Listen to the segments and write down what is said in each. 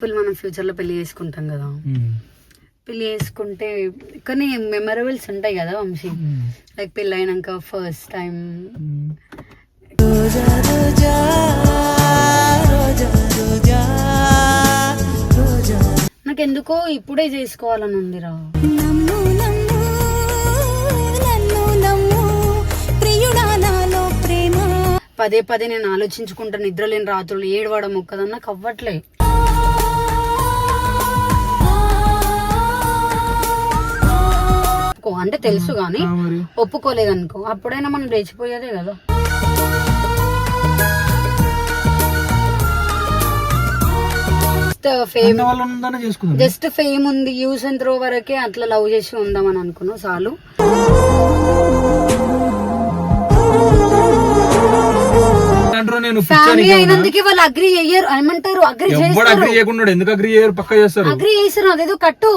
ఇప్పుడు మనం ఫ్యూచర్లో పెళ్ళి చేసుకుంటాం కదా. పెళ్ళి చేసుకుంటే కొన్ని మెమరబుల్స్ ఉంటాయి కదా వంశీ. లైక్ పెళ్ళి అయినాక ఫస్ట్ టైం నాకు ఎందుకో ఇప్పుడే చేసుకోవాలని ఉందిరా. నమ్ము నమ్ము నన్ను నమ్ము. ప్రియుడా నాలో ప్రేమ. పదే పదే నేను ఆలోచించుకుంటా నిద్రలేని రాత్రులు ఏడవడం ఒక్కదన్నా నాకు అవ్వట్లే అంటే తెలుసు కానీ మరి. ఒప్పుకోలేదనుకో అప్పుడైనా మనం లేచిపోయేదే కదా. ఫేమ్ జస్ట్ ఫేమ్ ఉంది. యూస్ అండ్ త్రో వరకే అట్లా లవ్ చేసి ఉందామని అనుకున్నావు చాలు. ఫ్యామిలీ అయినందుకే వాళ్ళు అగ్రి ఏమంటారు? అగ్రి చేస్తారు. అగ్రి చేయకుండా ఎందుకు అగ్రి చేయరు? పక్క చేస్తారు. అగ్రి చేస్తారు. అదేదో కట్టు.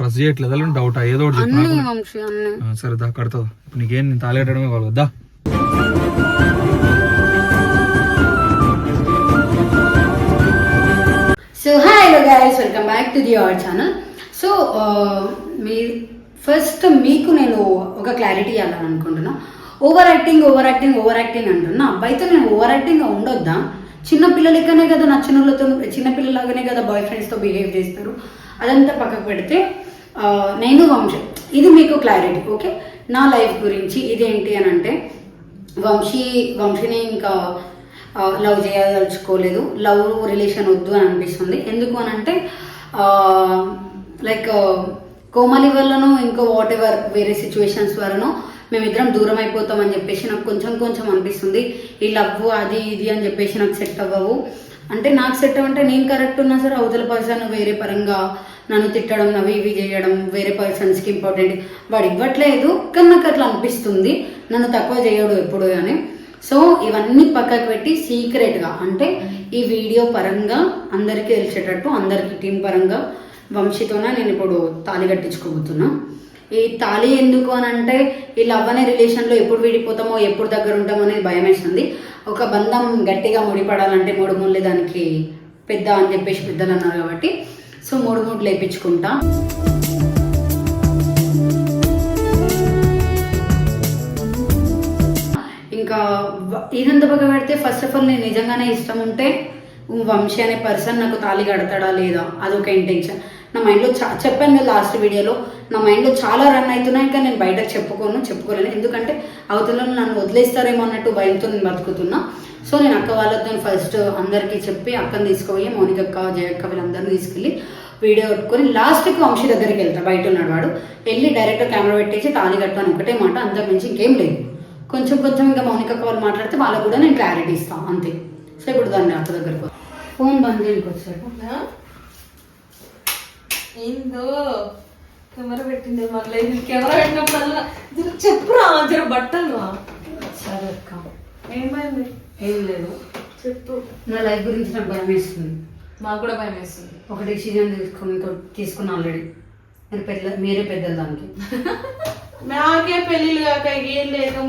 ట్రస్ట్ చేయట్లేదు అలా డౌట్ ఏదో ఒకటి చెప్పు సరే దా కడతావు. ఇప్పుడు నీకేం నేను తాళెట్టడమే కావాలి దా. So hi hello guys welcome back to the our channel so me first మీకు నేను ఒక క్లారిటీ ఇవ్వాలని అనుకుంటున్నా. Over acting over acting over acting అంటున్నా. అబ్బాయితో నేను ఓవర్ యాక్టింగ్ ఉండొద్దా? చిన్న పిల్లలకనే కదా నచ్చిన వాళ్ళతో చిన్న పిల్లలాగానే కదా బాయ్ ఫ్రెండ్స్తో బిహేవ్ చేస్తారు. అదంతా పక్కకు పెడితే నేను వంశీ. ఇది మీకు క్లారిటీ ఓకే నా లైఫ్ గురించి ఇదేంటి అని అంటే వంశీ వంశీని ఇంకా లవ్ చేయదలుచుకోలేదు. లవ్ రిలేషన్ వద్దు అని అనిపిస్తుంది. ఎందుకు అని అంటే లైక్ కోమలి వల్లనో ఇంకో వాట్ ఎవర్ వేరే సిచ్యువేషన్స్ వలనో మేమిద్దరం దూరం అయిపోతామని చెప్పేసి నాకు కొంచెం కొంచెం అనిపిస్తుంది. ఈ లవ్ అది ఇది అని చెప్పేసి నాకు సెట్ అవ్వవు. అంటే నాకు సెట్ అవ్వంటే నేను కరెక్ట్ ఉన్నా సరే అవతల పర్సన్ వేరే పరంగా నన్ను తిట్టడం అవి ఇవి చేయడం వేరే పర్సన్స్కి ఇంపార్టెంట్ వాడు ఇవ్వట్లేదు. కానీ నాకు అట్లా అనిపిస్తుంది. నన్ను తక్కువ చేయడు ఎప్పుడు అని సో ఇవన్నీ పక్కకు పెట్టి సీక్రెట్గా అంటే ఈ వీడియో పరంగా అందరికీ తెలిసేటట్టు అందరికీ టీం పరంగా వంశీతోనే నేను ఇప్పుడు తాళి కట్టించుకోబోతున్నా. ఈ తాళి ఎందుకు అని అంటే ఈ లవ్ అనే రిలేషన్లో ఎప్పుడు విడిపోతామో ఎప్పుడు దగ్గర ఉంటామో అనేది భయం వేస్తుంది ఒక బంధం గట్టిగా ముడిపడాలంటే మూడు ముళ్ళు దానికి పెద్ద అని చెప్పేసి పెద్దలు అన్నారు కాబట్టి సో మూడు మూడు లేపించుకుంటా ఇంకా ఇదంతా పక్క పెడితే ఫస్ట్ ఆఫ్ ఆల్ నేను నిజంగానే ఇష్టం ఉంటే వంశీ అనే పర్సన్ నాకు తాళి కడతాడా లేదా? అదొక ఇంటెన్షన్ నా మైండ్లో చా చెప్పాను కదా లాస్ట్ వీడియోలో నా మైండ్లో చాలా రన్ అవుతున్నాయి ఇంకా నేను బయటకు చెప్పుకోను చెప్పుకోలేను. ఎందుకంటే అవతల నన్ను వదిలేస్తారేమో అన్నట్టు భయంతో నేను బతుకుతున్నా. సో నేను అక్క వాళ్ళతో ఫస్ట్ అందరికీ చెప్పి అక్కని తీసుకుపోయి మౌనికక్క జయక్క వీళ్ళందరినీ తీసుకెళ్ళి వీడియో కొట్టుకొని లాస్ట్కి వంశీ దగ్గరికి వెళ్తా. బయట ఉన్నాడు వాడు. వెళ్ళి డైరెక్ట్ కెమెరా పెట్టేసి తాళి కట్టాను ఒకటే మాట అంతకు మించి ఇంకేం లేదు. కొంచెం కొంచెం ఇంకా మౌనిక వాళ్ళు మాట్లాడితే వాళ్ళకు కూడా నేను క్లారిటీ ఇస్తాను అంతే. సో ఇప్పుడు దాన్ని అక్క దగ్గరకు ఫోన్ బంద్ చేయడానికి వచ్చాడు ఏందో? కెమెరా పెట్టింది మళ్ళీ ఇది కెమెరా పెట్టినప్పుడల్లా జర చెప్పురా జర బట్టలు సరే అక్క. ఏమైంది? ఏం లేదు. చెప్పు. నా లైఫ్ గురించి నాకు భయం వేస్తుంది. నాకు కూడా భయం వేస్తుంది. ఒక డిసిజన్ తీసుకుని తీసుకున్నా ఆల్రెడీ. మీరు పెద్ద మీరే పెద్దలు దానికి. నాకే పెళ్ళిళ్ళు కాక ఏం లేదు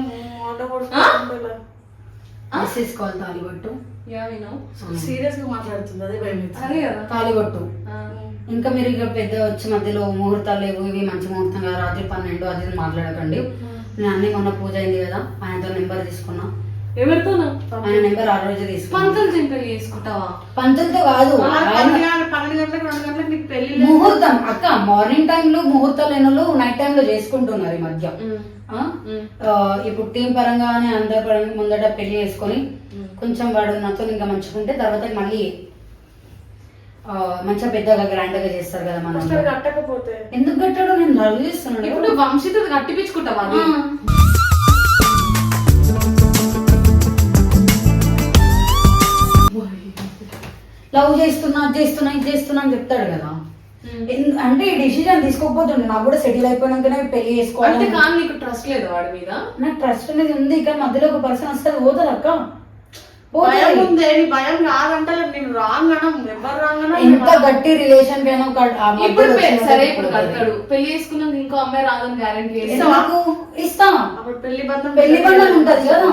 మిస్ చేసుకోవాలి తాలిబట్టు సీరియస్గా మాట్లాడుతుంది అదే భయం అదే కదా తాలిబట్టు ఇంకా మీరు ఇక పెద్ద వచ్చి మధ్యలో ముహూర్తాలు లేవు ఇవి మంచి ముహూర్తం కదా రాత్రి పన్నెండు అది ఇది మాట్లాడకండి. నేను అన్ని మొన్న పూజ అయింది కదా ఆయనతో నెంబర్ తీసుకున్నా. ఎవరితో ఆయన నెంబర్ ఆ రోజు తీసుకున్నా. పంతులు చింపలు చేసుకుంటావా? పంతులతో కాదు ఆయన పన్నెండు గంటలకు రెండు గంటలకు నీకు పెళ్ళి ముహూర్తం అక్క మార్నింగ్ టైంలో ముహూర్తాలు లేనోళ్ళు నైట్ టైంలో చేసుకుంటున్నారు ఈ మధ్య. ఆ? ఆ, ఇప్పుడు టీం పరంగానే అందరి పరంగా ముందట పెళ్ళి చేసుకొని కొంచెం వాడు నాతో ఇంకా మంచుకుంటే తర్వాత మళ్ళీ మంచిగా పెద్దగా గ్రాండ్గా చేస్తారు కదా మనం. కట్టకపోతే. ఎందుకు కట్టాడో నేను లవ్ చేస్తున్నాడు ఇప్పుడు వంశీతో కట్టిపించుకుంటావా? లవ్ చేస్తున్నా అది చేస్తున్నా ఇది చేస్తున్నా అని చెప్తాడు కదా. అంటే ఈ డిసిజన్ తీసుకోకపోతుండే. నాకు కూడా సెటిల్ అయిపోయినాకనే పెళ్ళి అంటే చేసుకోవాలి కానీ నీకు ట్రస్ట్ లేదు వాడి మీద? నాకు ట్రస్ట్ అనేది ఉంది కానీ మధ్యలో ఒక పర్సన్ వస్తే పోతుంది అక్క భయం ఉంది నీ భయం కాదంటే నేను రాంగ్ అనం ఎవరు రాంగ్ అనం ఎంత గట్టి రిలేషన్ మధ్యలో ఇప్పుడు సరే ఇప్పుడు. కడతాడు. పెళ్ళి చేసుకున్నాక ఇంకో అమ్మాయి రాదని గ్యారంటీ ఎందుకు? ఇస్తా అప్పుడు పెళ్ళి బంధం పెళ్ళి బంధం ఉంటది కదా.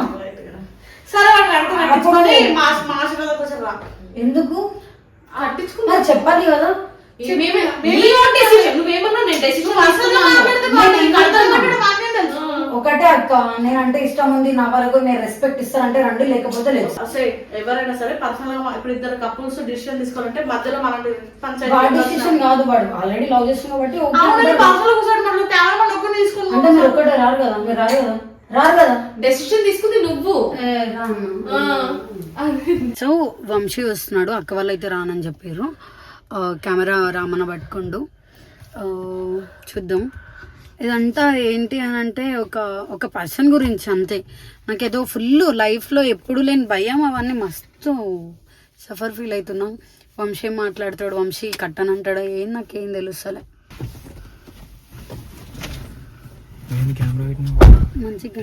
సరే వాడు మాస్ కొంచెం రా. ఎందుకు? కట్టించుకున్నా మరి చెప్పాలి కదా. నువ్వేమన్నా నేను decision తీసుకున్నాను. ఒకటే అక్క. నేనంటే ఇష్టం ఉంది నా వరకు మీరు రెస్పెక్ట్ ఇస్తారంటే రండి లేకపోతే లేదు. అసలు ఎవరైనా సరే పర్సనల్గా ఇప్పుడు ఇద్దరు కపుల్స్ డిసిషన్ తీసుకోవాలంటే మధ్యలో మనం వాడి డిసిషన్ కాదు వాడు. ఆల్రెడీ లవ్ చేస్తున్నా కాబట్టి మనం అంటే మీరు ఒక్కటే రారు కదా మీరు రారు కదా? రారు కదా? డెసిషన్ తీసుకుంది నువ్వు. సో వంశీ వస్తున్నాడు అక్క వాళ్ళు అయితే రానని చెప్పారు. కెమెరా రామన్న పట్టుకోండు. చూద్దాం. ఇదంతా ఏంటి అని అంటే ఒక ఒక పర్సన్ గురించి అంతే. నాకేదో ఫుల్ లైఫ్లో ఎప్పుడు లేని భయం అవన్నీ మస్తు సఫర్ ఫీల్ అవుతున్నాం వంశీ మాట్లాడతాడు? వంశీ కట్టనంటాడు ఏం నాకేం తెలుస్తలే. మంచిగా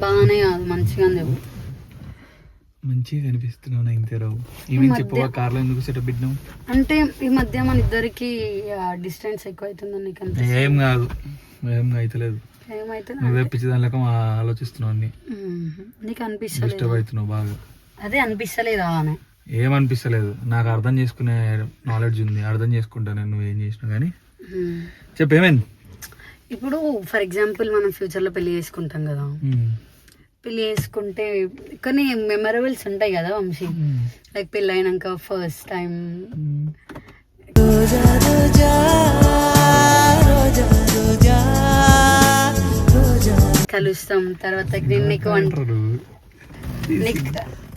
బాగానే కాదు మంచిగా చెప్పు మంచిగా కనిపిస్తున్నావు నా ఇంతేరావు ఈవెన్ చెప్పవా? కార్లో ఎందుకు సెటప్ పెట్టినావు? అంటే ఈ మధ్య మన ఇద్దరికి డిస్టెన్స్ ఎక్కువ అవుతుందని నీకు అనిపిస్తుంది. ఏం కాదు. ఏం అయితలేదు ఏమైతే నువ్వే పిచ్చి దాని లెక్క మా ఆలోచిస్తున్నావు అన్ని. నీకు అనిపిస్తలేదు? డిస్టర్బ్ అవుతున్నావు బాగా. అదే అనిపిస్తలేదా అని ఏమనిపిస్తలేదు నాకు అర్థం చేసుకునే నాలెడ్జ్ ఉంది. అర్థం చేసుకుంటా నేను నువ్వు ఏం చేసినావు కానీ. మ్మ్. చెప్పు ఏమైంది? ఇప్పుడు ఫర్ ఎగ్జాంపుల్ మనం ఫ్యూచర్లో పెళ్ళి చేసుకుంటాం కదా. పెళ్ళి చేసుకుంటే కొన్ని మెమరబుల్స్ ఉంటాయి కదా వంశీ. లైక్ పెళ్ళి అయినాక ఫస్ట్ టైం. కలుస్తాం తర్వాత నేను నీకు. నీకు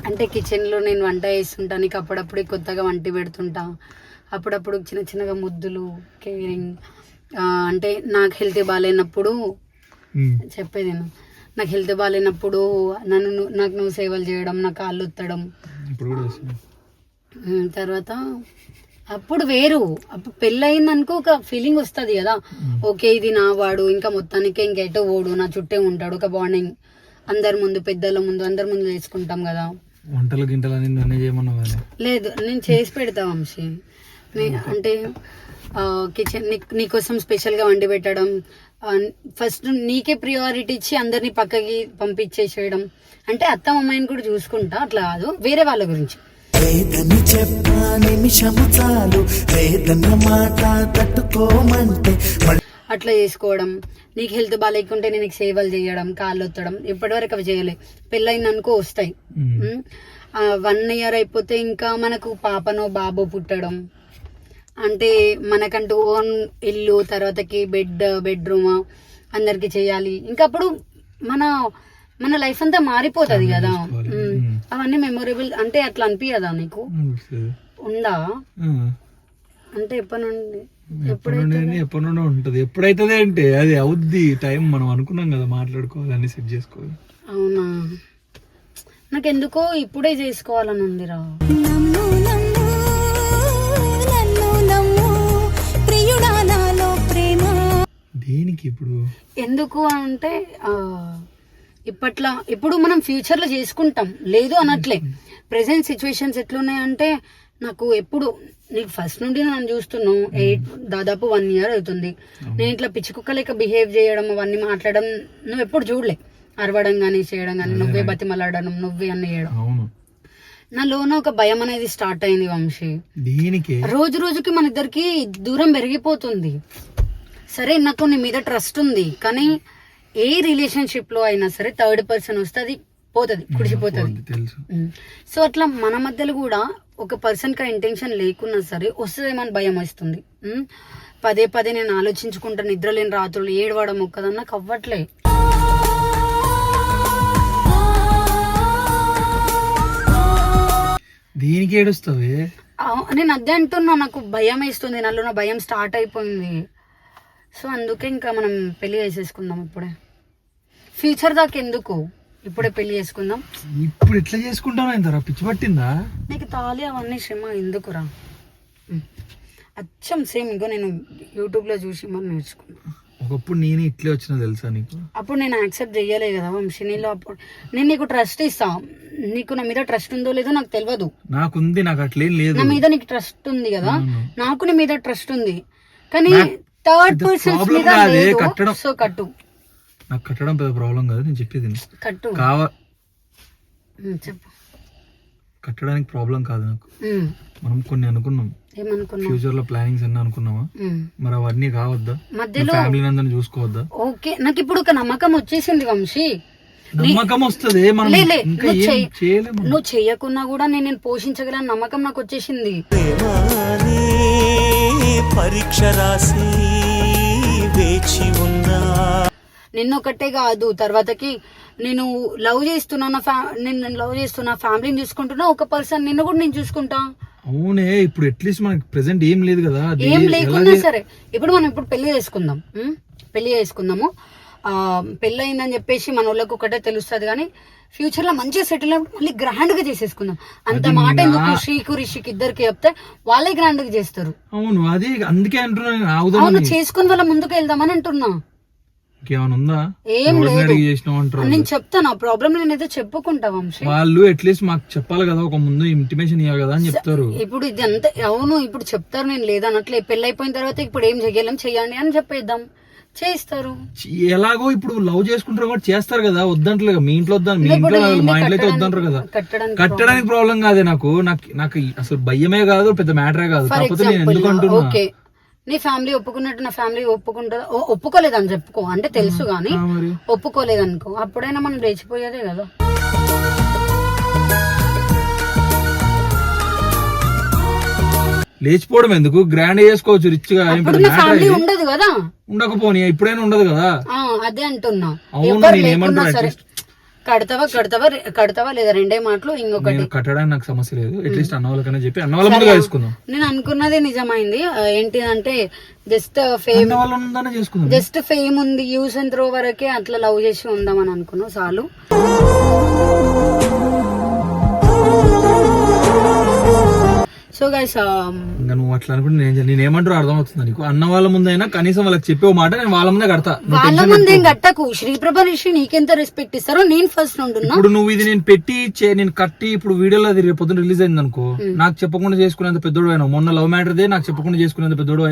అంటే కిచెన్లో నేను వంట చేస్తుంటా నీకు అప్పుడప్పుడు కొత్తగా వంట పెడుతుంటా అప్పుడప్పుడు చిన్న చిన్నగా ముద్దులు కేరింగ్ అంటే నాకు హెల్త్ బాగాలేనప్పుడు. చెప్పేది నేను నాకు హెల్త్ బాగాలేనప్పుడు నన్ను నాకు నువ్వు సేవలు చేయడం నా కాళ్ళు ఉత్తడం. తర్వాత అప్పుడు వేరు. అప్పుడు పెళ్ళి అయిందనుకో ఒక ఫీలింగ్ వస్తుంది కదా. ఓకే ఇది నా వాడు. ఇంకా మొత్తానికి ఇంకెటో ఓడు నా చుట్టే ఉంటాడు. ఒక బాండింగ్ అందరి ముందు పెద్దల ముందు అందరి ముందు చేసుకుంటాం కదా. వంటలు గింటలు అని చేయమన్నావు లేదు నేను చేసి పెడతా వంశీ. నే- అంటే కిచెన్ నీకోసం స్పెషల్గా వండి పెట్టడం ఫస్ట్ నీకే ప్రియారిటీ ఇచ్చి అందరినీ పక్కకి పంపించేసేయడం. అంటే అత్త అమ్మాయిని కూడా చూసుకుంటా అట్లా కాదు. వేరే వాళ్ళ గురించి. లేదని చెప్పా నిమిషము చాలు. లేదన్న మాట తట్టుకోమంటే అట్లా చేసుకోవడం. నీకు హెల్త్ బాగాలేకుంటే నేను నీకు సేవలు చేయడం కాళ్ళు ఒత్తడం. ఇప్పటివరకు అవి చేయలే. పెళ్ళైంది అనుకో వస్తాయి. వన్ ఇయర్ అయిపోతే ఇంకా మనకు పాపనో బాబో పుట్టడం. అంటే మనకంటూ ఓన్ ఇల్లు తర్వాతకి బెడ్ బెడ్రూమ్ అందరికి చేయాలి. ఇంకా అప్పుడు మన మన లైఫ్ అంతా మారిపోతుంది కదా. అవన్నీ మెమొరబుల్ అంటే అట్లా అనిపించదా నీకు. ఉందా. అంటే ఎప్పటి నుండి? ఎప్పటి నుండి అని ఎప్పటి నుండి ఉంటుంది. ఎప్పుడైతుంది అంటే అది అవుద్ది టైం మనం అనుకున్నాం కదా మాట్లాడుకోవాలి అన్ని సెట్ చేసుకోవాలి. అవునా? నాకెందుకో ఇప్పుడే చేసుకోవాలని ఉందిరా. దేనికి ఇప్పుడు? ఎందుకు అంటే ఇప్పట్లో ఇప్పుడు మనం ఫ్యూచర్లో చేసుకుంటాం. లేదు అనట్లే. ప్రెసెంట్ సిచ్యువేషన్స్ ఎట్లున్నాయంటే నాకు ఎప్పుడు నీకు ఫస్ట్ నుండి నన్ను చూస్తున్నావు. ఎయిట్ దాదాపు వన్ ఇయర్ అవుతుంది. నేను ఇట్లా పిచ్చి బిహేవ్ చేయడం అవన్నీ మాట్లాడడం నువ్వు ఎప్పుడు చూడలే. అరవడం కానీ చేయడం కానీ నువ్వే బతిమలాడడం నువ్వే అన్ని చేయడం. నాలోన ఒక భయం అనేది స్టార్ట్ అయింది వంశీ. దేనికి? రోజు రోజుకి మన ఇద్దరికి దూరం పెరిగిపోతుంది. సరే నాకు నీ మీద ట్రస్ట్ ఉంది. కానీ ఏ రిలేషన్షిప్లో అయినా సరే థర్డ్ పర్సన్ వస్తే అది పోతుంది కుడిచిపోతుంది సో అట్లా మన మధ్యలో కూడా ఒక పర్సన్కి ఇంటెన్షన్ లేకున్నా సరే వస్తుందేమని భయం వస్తుంది. పదే పదే నేను ఆలోచించుకుంటా నిద్ర లేని రాత్రులు ఏడవడం ఒక్కదన్నా నాకు అవ్వట్లే. దేనికి ఏడుస్తావే? నేను అదే అంటున్నా నాకు భయం వేస్తుంది నాలో నా భయం స్టార్ట్ అయిపోయింది. సో అందుకే ఇంకా మనం పెళ్ళి చేసేసుకుందాం ఇప్పుడే. ఫ్యూచర్ దాకా ఎందుకు ఇప్పుడే పెళ్ళి చేసుకుందాం? ఇప్పుడు ఎట్లా చేసుకుంటావు ఇంతరా పిచ్చి పట్టిందా? నీకు తాళి అవన్నీ శ్రమ ఎందుకురా. అచ్చం సేమ్ ఇంకో నేను యూట్యూబ్లో చూసి మరి నేర్చుకున్నా. ఒకప్పుడు నేను ఇట్లే వచ్చినా తెలుసా నీకు? అప్పుడు నేను యాక్సెప్ట్ చెయ్యలే కదా వంశీ నీలో అప్పుడు నేను నీకు ట్రస్ట్ ఇస్తా. నీకు నా మీద ట్రస్ట్ ఉందో లేదో నాకు తెలియదు నాకుంది నాకు అట్లేం లేదు. నా మీద నీకు ట్రస్ట్ ఉంది కదా. నాకు నీ మీద ట్రస్ట్ ఉంది. కానీ నాకు థర్డ్ పర్సన్స్ మీద లేదు. కట్టడం. సో కట్టు. నాకు కట్టడం పెద్ద ప్రాబ్లం కాదు నేను చెప్పేది. కట్టు. కావ చెప్పు. కట్టడానికి ప్రాబ్లం కాదు నాకు. మనం కొన్ని అనుకున్నాం. ఫ్యూచర్లో ప్లానింగ్స్ అన్ని అనుకున్నామా? ఉమ్. మరి అవన్నీ కావద్దా? మధ్యలో ఫ్యామిలీని అందరిని చూసుకోవద్దా? ఓకే నాకు ఇప్పుడు ఒక నమ్మకం వచ్చేసింది వంశీ. నమ్మకం వస్తుంది నువ్వు చెయ్యకున్నా కూడా నేను నేను పోషించగలను నమ్మకం నాకు వచ్చేసింది. పరీక్ష రాసి వేచి ఉన్నా నిన్ను ఒకటే కాదు తర్వాతకి నేను లవ్ చేస్తున్నా ఫ్యా నేను లవ్ చేస్తున్నా ఫ్యామిలీని చూసుకుంటున్నా ఒక పర్సన్ నిన్ను కూడా నేను చూసుకుంటా అవునే ఇప్పుడు అట్లీస్ట్ మనకి ప్రెసెంట్ ఏం లేదు కదా ఏం లేకున్నా చే- సరే ఇప్పుడు మనం ఇప్పుడు పెళ్ళి చేసుకుందాం? పెళ్ళి చేసుకుందాము ఆ పెళ్ళి అయిందని చెప్పేసి మన వాళ్ళకి ఒకటే తెలుస్తుంది కానీ ఫ్యూచర్లో మంచిగా సెటిల్ అయినప్పుడు మళ్ళీ గ్రాండ్గా చేసేసుకుందాం. అంత మాట ఎందుకు శ్రీకు రిషికి ఇద్దరికి చెప్తే వాళ్ళే గ్రాండ్గా చేస్తారు. అవును అది అందుకే అవును చేసుకుని వాళ్ళ ముందుకు వెళ్దామని అంటున్నా. ఉందా? ఏం లేదు. నేను చెప్తాను ఆ ప్రాబ్లం నేనైతే చెప్పుకుంటా వంశీ. వాళ్ళు అట్లీస్ట్ మాకు చెప్పాలి కదా ఒక ముందు ఇంటిమేషన్ ఇవ్వాలి కదా అని చెప్తారు. ఇప్పుడు ఇది అంత అవును ఇప్పుడు చెప్తారు నేను లేదన్నట్లే. పెళ్ళి అయిపోయిన తర్వాత ఇప్పుడు ఏం చెయ్యలేం చెయ్యండి అని చెప్పేద్దాం. చేయిస్తారు. ఎలాగో ఇప్పుడు లవ్ చేసుకుంటారు కూడా చేస్తారు కదా వద్దంటలేదు మీ ఇంట్లో వద్దాను మీ ఇంట్లో మా ఇంట్లో అయితే వద్దంటారు కదా. కట్టడానికి కట్టడానికి ప్రాబ్లం కాదే నాకు. నాకు నాకు అసలు భయమే కాదు పెద్ద మ్యాటరే కాదు. కాకపోతే నేను ఎందుకు అంటున్నా? నీ ఫ్యామిలీ ఒప్పుకున్నట్టు నా ఫ్యామిలీ ఒప్పుకుంటుందా? ఓ- ఒప్పుకోలేదని చెప్పుకో. అంటే తెలుసు గానీ ఆ మరి. ఒప్పుకోలేదనుకో. అప్పుడైనా మనం లేచిపోయేదే కదా. లేచిపోవడం ఎందుకు? గ్రాండ్ చేసుకోవచ్చు రిచ్గా ఫ్యామిలీ ఉండదు కదా? ఉండకపోని ఇప్పుడైనా ఉండదు కదా? అదే అంటున్నా. అవును, నేను ఏమంటున్నా కడతావా కడతావా కడతావా లేదా రెండే మాటలు ఇంకొకటి. కట్టడానికి నాకు సమస్య లేదు. అట్లీస్ట్ అన్న చెప్పి అన్న వాళ్ళ ముందు చేసుకుందాం నేను అనుకున్నది నిజమైంది. ఏంటిదంటే జస్ట్ ఫేమ్ జస్ట్ ఫేమ్ ఉంది యూస్ అండ్ త్రో వరకే అట్లా లవ్ చేసి ఉందామని అనుకున్నావు చాలు. సో గైస్ ఇంకా నువ్వు అట్లా అనుకుంటే నేను నేను ఏమంటారో అర్థమవుతుంది నీకు? అన్న వాళ్ళ ముందైనా కనీసం వాళ్ళకి చెప్పే మాట నేను వాళ్ళ ముందే కడతా. వాళ్ళ ముందేం. గట్టకు శ్రీప్రభ రిషి నీకెంత రెస్పెక్ట్ ఇస్తారో నేను ఫస్ట్ ఉంటున్నా. ఇప్పుడు నువ్వు ఇది నేను పెట్టి నేను కట్టి ఇప్పుడు వీడియోలో అది రేపు పొద్దున రిలీజ్ అయింది అనుకో నాకు చెప్పకుండా చేసుకునేంత పెద్దోడు అయినావు. మొన్న లవ్ మ్యాటర్దే నాకు చెప్పకుండా చేసుకునేంత పెద్దోడు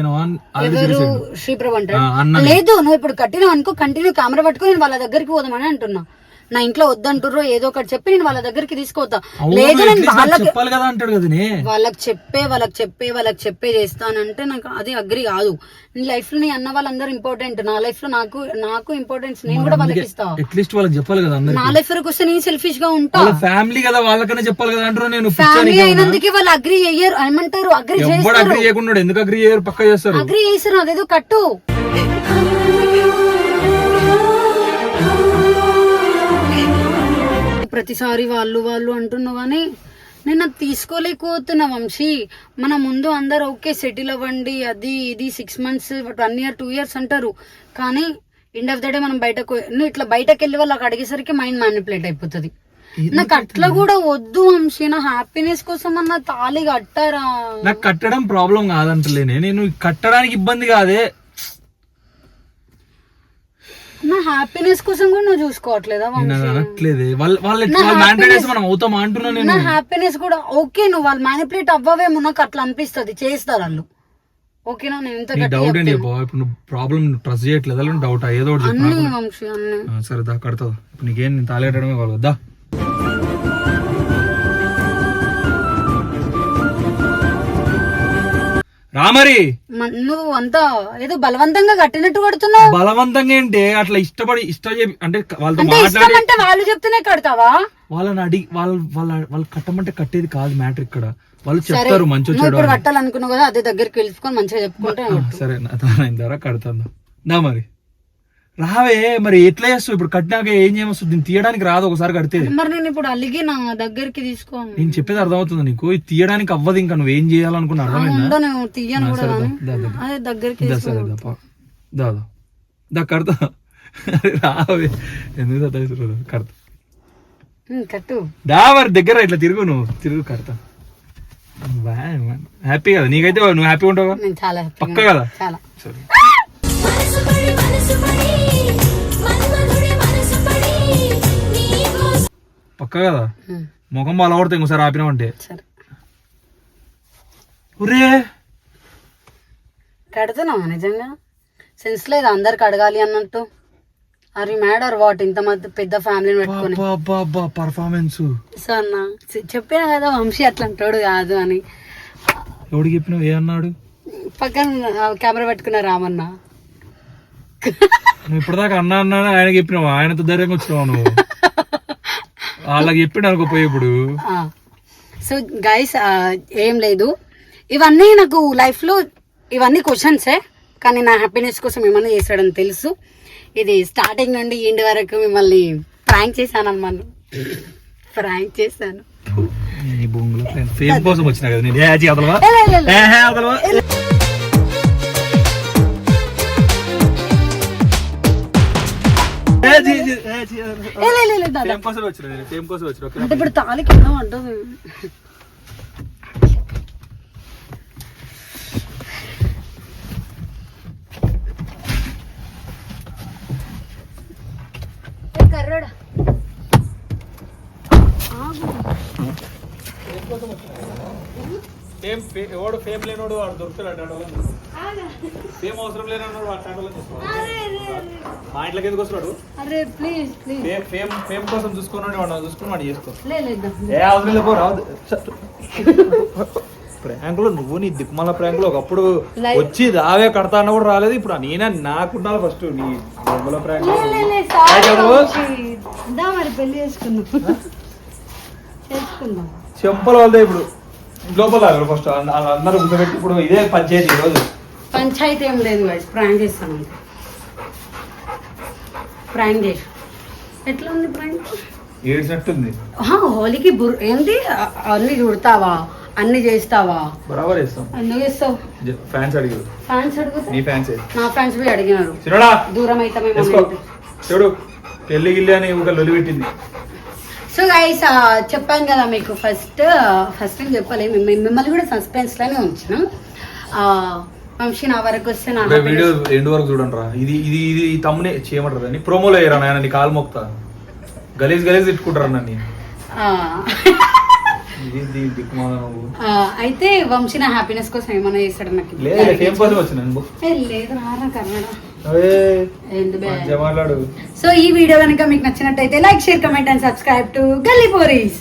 తెలిసిండు. శ్రీప్రభ అన్నని. లేదు నువ్వు ఇప్పుడు కట్టినావు అనుకో కంటిన్యూ కెమెరా పట్టుకుని వాళ్ళ దగ్గరికి పోదామని అంటున్నా. నా ఇంట్లో వద్దంటుర్రో ఏదో ఒకటి చెప్పి నేను వాళ్ళ దగ్గరికి తీసుకుపోతా అవును, లేదు నేను వాళ్ళకి చెప్పాలి కదా అంటాడు కదా నే. వాళ్ళకి చెప్పే వాళ్ళకి చెప్పే వాళ్ళకి చెప్పే చేస్తానంటే నాకు అది అగ్రి కాదు. నీ లైఫ్లో నీ అన్న వాళ్ళందరూ ఇంపార్టెంట్ నా లైఫ్లో నాకు నాకు ఇంపార్టెన్స్ నేను కూడా వాళ్ళకి ఇస్తా అట్లీస్ట్ వాళ్ళకి చెప్పాలి కదా అందరికి. నా లైఫ్ వరకు వస్తే నేను సెల్ఫిష్గా ఉంటా. ఫ్యామిలీ కదా వాళ్ళకనే చెప్పాలి కదా అంటారు నేను ఫ్యామిలీ అయినందుకే వాళ్ళు అగ్రి చెయ్యరు. ఏమంటారు? అగ్రి చేస్తారు. అగ్రి చేయకుండా ఎందుకు అగ్రి చేయరు? పక్క చేస్తారు. అగ్రి చేస్తారు. అదేదో కట్టు. ప్రతిసారి వాళ్ళు వాళ్ళు అంటున్నావు కానీ నేను అది తీసుకోలేకపోతున్నా వంశీ. మన ముందు అందరు ఓకే సెటిల్ అవ్వండి అది ఇది six months one year two years అంటారు. కానీ ఎండ్ ఆఫ్ ద డే మనం బయటకు నువ్వు ఇట్లా బయటకు వెళ్ళి వాళ్ళకి అడిగేసరికి మైండ్ మ్యానిపులేట్ అయిపోతుంది. నాకు అట్లా కూడా వద్దు వంశీ నా హ్యాపీనెస్ కోసం అన్న తాళి కట్టారా. నాకు కట్టడం ప్రాబ్లం కాదంటలేనే నేను కట్టడానికి ఇబ్బంది కాదే. నా హ్యాపీనెస్ కోసం కూడా నువ్వు చూసుకోవట్లేదా నేను అనట్లేదే. వాళ్ళ మనం అవుతాం అంటున్నా నేను. నా హ్యాపీనెస్ కూడా ఓకే నువ్వు వాళ్ళు మ్యానిపులేట్ అవ్వవేమో నాకు అట్లా అనిపిస్తుంది. చేస్తారు వాళ్ళు. ఓకేనా? నేను ఇంత డౌట్ ఇప్పుడు నువ్వు ప్రాబ్లం ట్రస్ట్ చేయట్లేదు? డౌట్ ఏదో ఒకటి అన్ని. వంశీ సరే దా ఇప్పుడు నీకేం నేను తాళెట్టడమే కావాలి రామరి! నువ్వు అంతా ఏదో బలవంతంగా కట్టినట్టు కడుతున్నావు. బలవంతంగా ఏంటి? అట్లా ఇష్టపడి ఇష్టం చెప్పి అంటే వాళ్ళతో మాట్లాడి వాళ్ళు చెప్తేనే కడతావా? వాళ్ళని అడిగి వాళ్ళ వాళ్ళ వాళ్ళు కట్టమంటే కట్టేది కాదు మ్యాటర్ ఇక్కడ. వాళ్ళు చెప్తారు మంచి ఇప్పుడు కట్టాలనుకున్నావు కదా అదే దగ్గరికి పిలుచుకొని మంచిగా చెప్పుకుంటే సరే నా ద్వారా కడతాను. నా మరి. రావే మరి ఎట్లా చేస్తావు? ఇప్పుడు కట్టినాక ఏం చేయమొస్తుంది దీన్ని తీయడానికి రాదు ఒకసారి కడితే. మరి నేను ఇప్పుడు అలిగి నా దగ్గరికి తీసుకో నేను చెప్పేది అర్థమవుతుంది నీకు? ఇది తీయడానికి అవ్వదు ఇంకా నువ్వు ఏం చేయాలనుకున్నా అర్థమైందా? తీయను కూడా సరే దా. అదే దగ్గరికి కడతా. రావే. ఎందుకు? కడతా. కట్టు. దా మరి దగ్గర ఇట్లా తిరుగు నువ్వు. తిరుగు కడతా. హ్యాపీ కదా? నీకైతే నువ్వు హ్యాపీ ఉంటావు? పక్క కదా? చాలా. సరే. పక్క కదా? ముఖం బాగా కొడితే ఇంకోసారి ఆపినామంటే ఒరే! కడుతున్నావా నిజంగా? సెన్స్ లేదు అందరికి అడగాలి అన్నట్టు. అరే మ్యాడ్ ఆర్ వాట్ ఇంత పెద్ద ఫ్యామిలీని పెట్టుకొని. పర్ఫార్మెన్స్ సో అన్న చె- చెప్పినా కదా వంశీ అట్లా అంటాడు కాదు అని. ఎవడికి చెప్పినావు? ఏ అన్నాడు? పక్కన కెమెరా పెట్టుకున్న రామన్న. నువ్వు ఇప్పటిదాకా అన్నా అన్నా అని ఆయనకి చెప్పినావు? ఆయనతో ధైర్యంగా వచ్చినావు నువ్వు? వాళ్ళకి అనుకోపోయి ఇప్పుడు. సో గైస్ ఏం లేదు. ఇవన్నీ నాకు లైఫ్లో ఇవన్నీ క్వశ్చన్సే కానీ నా హ్యాపీనెస్ కోసం ఏమన్నా చేశాడని తెలుసు. ఇది స్టార్టింగ్ నుండి ఎండ్ వరకు మిమ్మల్ని ప్రాంక్ చేశాను. అనమాట ప్రాంక్ చేశాను కోసం వచ్చినా కదా ఇప్పుడు తాళి కింద అంటుంది కర్రోడా. ఫేమ్ ఫే- ఎవడు ఫేమ్ లేనోడు వాడు దొరుకుతాడు అవసరం మా ఇంట్లోకి ఎందుకు వస్తున్నాడు? అరే please please fame fame fame కోసం చూసుకున్నాడు వాడు చూసుకుని వాడు చేసుకో. ఏ అవసరం ప్రాంకులు నువ్వు నీ దిక్కుమాల ప్రాంకులు ఒకప్పుడు వచ్చి రావే కడతా అన్న కూడా రాలేదు ఇప్పుడు నేనే నాకుండాలి ఫస్ట్ నీ దొంగల ప్రాంక్ పెళ్ళి చెంపలు వాళ్ళదే ఇప్పుడు. లోపల ఫస్ట్ అందరూ కూర్చోబెట్టి ఇప్పుడు ఇదే పంచాయతీ ఈరోజు పంచాయతీ ఏం లేదు guys ప్రాంక్ చేస్తాను అంతే. ప్రాంక్ చేసి. ఎట్లా ఉంది ప్రాంక్ ఏడ్చినట్టుంది హోలీకి బుర్ అ- అన్ని చూడతావా అన్ని చేస్తావా? బరాబర్ ఎందుకు చేస్తావు? ఫ్యాన్స్ అడిగారు. ఫ్యాన్స్ అడిగితే? నీ ఫ్యాన్స్ నా ఫ్యాన్స్ పోయి అడిగినారు. దూరం అయితే చూడు పెళ్ళి గిల్లి అని ఒక లొలి పెట్టింది. సో గైస్ చెప్పాను కదా మీకు ఫస్ట్ ఫస్ట్ చెప్పలే? మిమ్మ- మిమ్మల్ని కూడా సస్పెన్స్లోనే ఉంచినాం. వంశీ నా వరకు వస్తే నా వీడియో ఎండ్ వరకు చూడండి రా ఇది ఇది ఇది తమ్మునే చేయమంటారు? అని ప్రోమోలో వేయరా నాయన? నీ కాలు మొక్తా గలీజ్ గలీజ్ తిట్టుకుంటారు నన్ను? అయితే వంశీ నా హ్యాపీనెస్ కోసం ఏమైనా చేస్తాడు నాకు? లేదు సో ఈ వీడియో కనుక మీకు నచ్చినట్టయితే like share comment and subscribe to Galli Pories